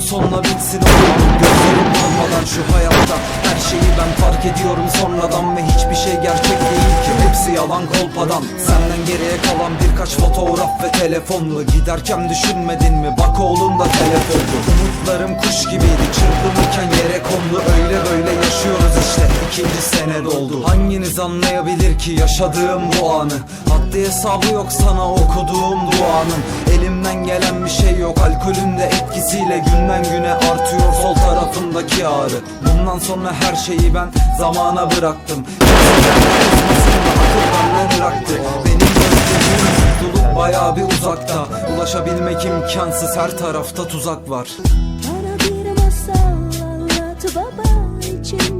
sonra bitsin oğlum Gözlerim kalmadan şu hayatta Her şeyi ben fark ediyorum sonradan Ve hiçbir şey gerçek değil ki. Hepsi yalan kolpadan Senden geriye kalan birkaç fotoğraf ve telefonlu Giderken düşünmedin mi? Bak oğlum da ikinci sene doldu. Hanginiz anlayabilir ki yaşadığım bu anı? Haddi hesabı yok sana okuduğum duanın. Elimden gelen bir şey yok. Alkolün de etkisiyle Günden güne artıyor sol tarafındaki ağrı. Bundan sonra her şeyi ben zamana bıraktım. Akıl benden ıraktı Benim gözlerim mutluluk bayağı bir uzakta. Ulaşabilmek imkansız. Her tarafta tuzak var. Bana bir masal anlat baba içinde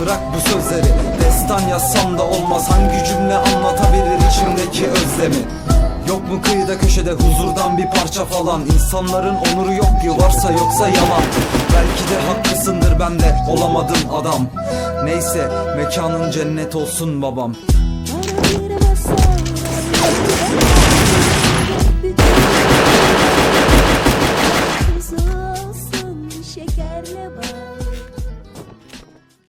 Bırak bu sözleri. Destan yazsam da olmaz. Hangi cümle anlatabilir içimdeki özlemi? Yok mu kıyıda köşede huzurdan bir parça falan? İnsanların onuru yok ki. Varsa yoksa yalan. Belki de haklısındır. Ben de olamadım adam. Neyse mekanın cennet olsun babam. Şekerle bak